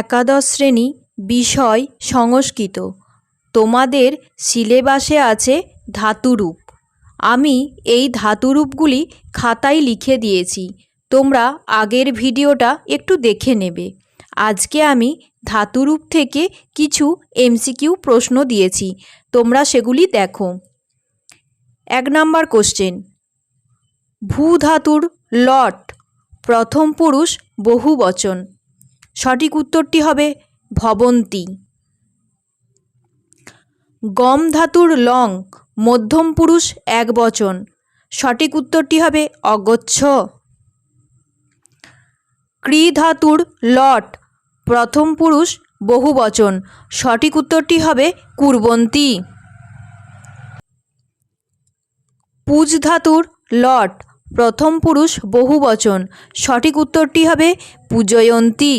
একাদশ শ্রেণি বিষয় সংস্কৃত। তোমাদের সিলেবাসে আছে ধাতুরূপ। আমি এই ধাতুরূপগুলি খাতায় লিখে দিয়েছি। তোমরা আগের ভিডিওটা একটু দেখে নেবে। আজকে আমি ধাতুরূপ থেকে কিছু এমসিকিউ প্রশ্ন দিয়েছি। তোমরা সেগুলি দেখো। এক নাম্বার কোশ্চেন ভূ ধাতুর লট, প্রথম পুরুষ বহু বচন সঠিক উত্তরটি হবে ভবন্তি। গম ধাতুর লং, মধ্যম পুরুষ এক বচন। সঠিক উত্তরটি হবে অগচ্ছ। ক্রি ধাতুর লট, প্রথম পুরুষ বহু বচন। সঠিক উত্তরটি হবে কুর্বন্তী। পুজ ধাতুর লট, প্রথম পুরুষ বহু বচন। সঠিক উত্তরটি হবে পূজয়ন্তী।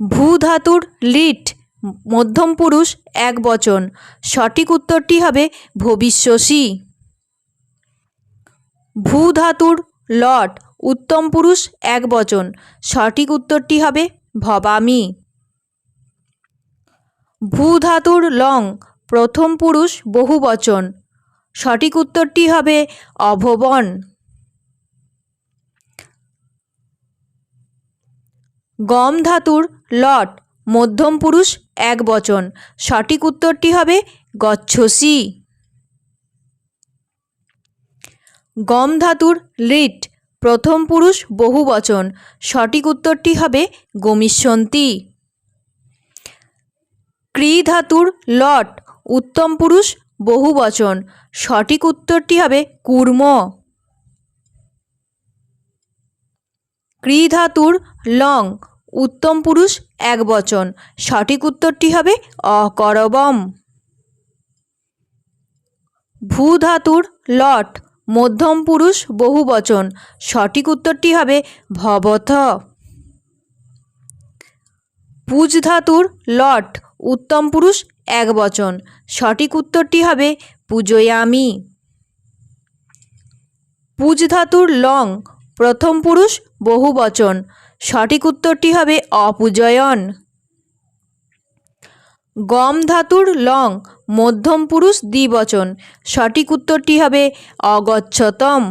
ভূ ধাতুর লিট, মধ্যম পুরুষ এক বচন। সঠিক উত্তরটি হবে ভবিষ্যসী ভূ ধাতুর লট, উত্তম পুরুষ এক বচন। সঠিক উত্তরটি হবে ভবামি। ভূ ধাতুর লং, প্রথম পুরুষ বহু বচন। সঠিক উত্তরটি হবে অভবন। গম ধাতুর লট, মধ্যম পুরুষ এক বচন। সঠিক উত্তরটি হবে গচ্ছসি। গম ধাতুর লিট, প্রথম পুরুষ বহু বচন। সঠিক উত্তরটি হবে গমিষ্যন্তী। ক্রি ধাতুর লট, উত্তম পুরুষ বহু বচন। সঠিক উত্তরটি হবে কুর্ম। ক্রি ধাতুর লং উত্তম পুরুষ এক বচন। সঠিক উত্তরটি হবে অকরবম। ভূ ধাতুর লট, মধ্যম পুরুষ বহু বচন। সঠিক উত্তরটি হবে ভবথ। পুজ ধাতুর লট, উত্তম পুরুষ এক বচন। সঠিক উত্তরটি হবে পুজয়ামি। পুজ ধাতুর লং, প্রথম পুরুষ বহু বচন। সঠিক উত্তরটি হবে অপুজয়ন। গম ধাতুর লং মধ্যম পুরুষ দ্বিবচন। সঠিক উত্তরটি হবে অগচ্ছতম।